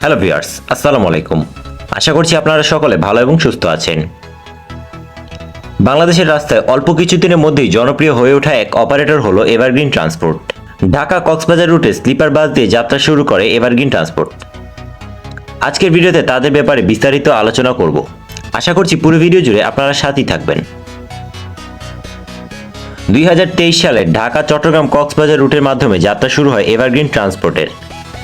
Hello viewers আসসালামু আলাইকুম। আশা করছি আপনারা সকলে ভালো এবং সুস্থ আছেন। বাংলাদেশের রাস্তায় অল্প কিছুদিনের মধ্যেই জনপ্রিয় হয়ে ওঠা এক অপারেটর হলো এভারগ্রিন ট্রান্সপোর্ট ঢাকা কক্সবাজার রুটে স্লিপার বাস দিয়ে যাত্রা শুরু করে এভারগ্রিন ট্রান্সপোর্ট আজকের ভিডিওতে তাদের ব্যাপারে বিস্তারিত আলোচনা করব। আশা করছি পুরো ভিডিও জুড়ে আপনারা সাথেই থাকবেন। দুই হাজার তেইশ সালে ঢাকা চট্টগ্রাম কক্সবাজার রুটের মাধ্যমে যাত্রা শুরু হয় এভারগ্রিন ট্রান্সপোর্টের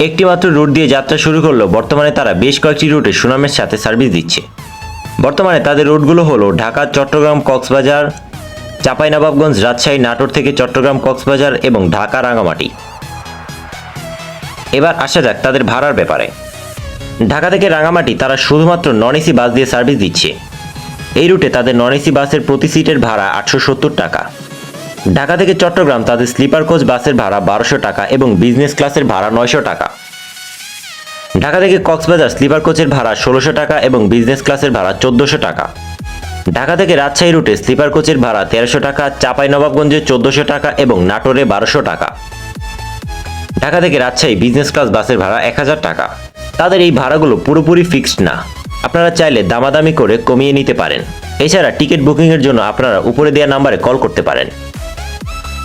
একটি মাত্র রুট দিয়ে যাত্রা শুরু করলেও বর্তমানে তারা বেশ কয়েকটি রুটে সুনামের সাথে সার্ভিস দিচ্ছে। বর্তমানে তাদের রুটগুলো হলো ঢাকা, চট্টগ্রাম, কক্সবাজার, চাঁপাইনবাবগঞ্জ, রাজশাহী, নাটোর থেকে চট্টগ্রাম, কক্সবাজার এবং ঢাকা রাঙামাটি এবার আসা যাক তাদের ভাড়ার ব্যাপারে। ঢাকা থেকে রাঙামাটি তারা শুধুমাত্র নন এসি বাস দিয়ে সার্ভিস দিচ্ছে। এই রুটে তাদের নন এসি বাসের প্রতি সিটের ভাড়া আটশো সত্তর টাকা। ঢাকা থেকে চট্টগ্রাম তাদের স্লিপার কোচ, বাসের ভাড়া বারোশো টাকা এবং বিজনেস ক্লাসের ভাড়া নয়শো টাকা। ঢাকা থেকে কক্সবাজার স্লিপার কোচের ভাড়া ষোলোশো টাকা এবং বিজনেস ক্লাসের ভাড়া চোদ্দোশো টাকা। ঢাকা থেকে রাজশাহী রুটে স্লিপার কোচের ভাড়া তেরোশো টাকা, চাপাই নবাবগঞ্জে চোদ্দোশো টাকা এবং নাটোরে বারোশো টাকা। ঢাকা থেকে রাজশাহী বিজনেস ক্লাস বাসের ভাড়া এক হাজার টাকা। তাদের এই ভাড়াগুলো পুরোপুরি ফিক্সড না। আপনারা চাইলে দামাদামি করে কমিয়ে নিতে পারেন। এছাড়া টিকিট বুকিংয়ের জন্য আপনারা উপরে দেওয়া নাম্বারে কল করতে পারেন।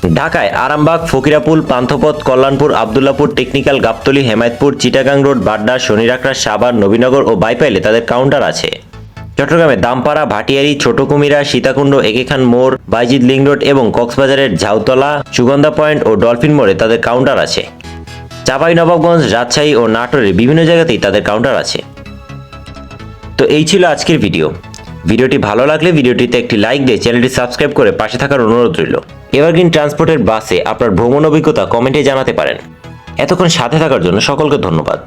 ঢাকায় আরামবাগ, ফকিরাপুল, পান্থপথ, কল্যাণপুর, আবদুল্লাপুর, টেকনিক্যাল, গাবতলী, হেমায়তপুর, চিটাগাং রোড, বাড্ডা শনিরাকড়া সাভার, নবীনগর ও বাইপাইলে তাদের কাউন্টার আছে। চট্টগ্রামে দামপাড়া, ভাটিয়ারি ছোট কুমিরা সীতাকুণ্ড, একেখান মোড়, বাইজিদ লিং রোড এবং কক্সবাজারের ঝাউতলা, সুগন্ধা পয়েন্ট ও ডলফিন মোড়ে তাদের কাউন্টার আছে। নবাবগঞ্জ, রাজশাহী ও নাটোরে বিভিন্ন জায়গাতেই তাদের কাউন্টার আছে। তো এই ছিল আজকের ভিডিও। ভিডিওটি ভালো লাগলে ভিডিওটিতে একটি লাইক দিয়ে চ্যানেলটি সাবস্ক্রাইব করে পাশে থাকার অনুরোধ রইল। এভারগ্রিন ট্রান্সপোর্টের বাসে আপনার ভ্রমণ অভিজ্ঞতা কমেন্টে জানাতে পারেন। এতক্ষণ সাথে থাকার জন্য সকলকে ধন্যবাদ।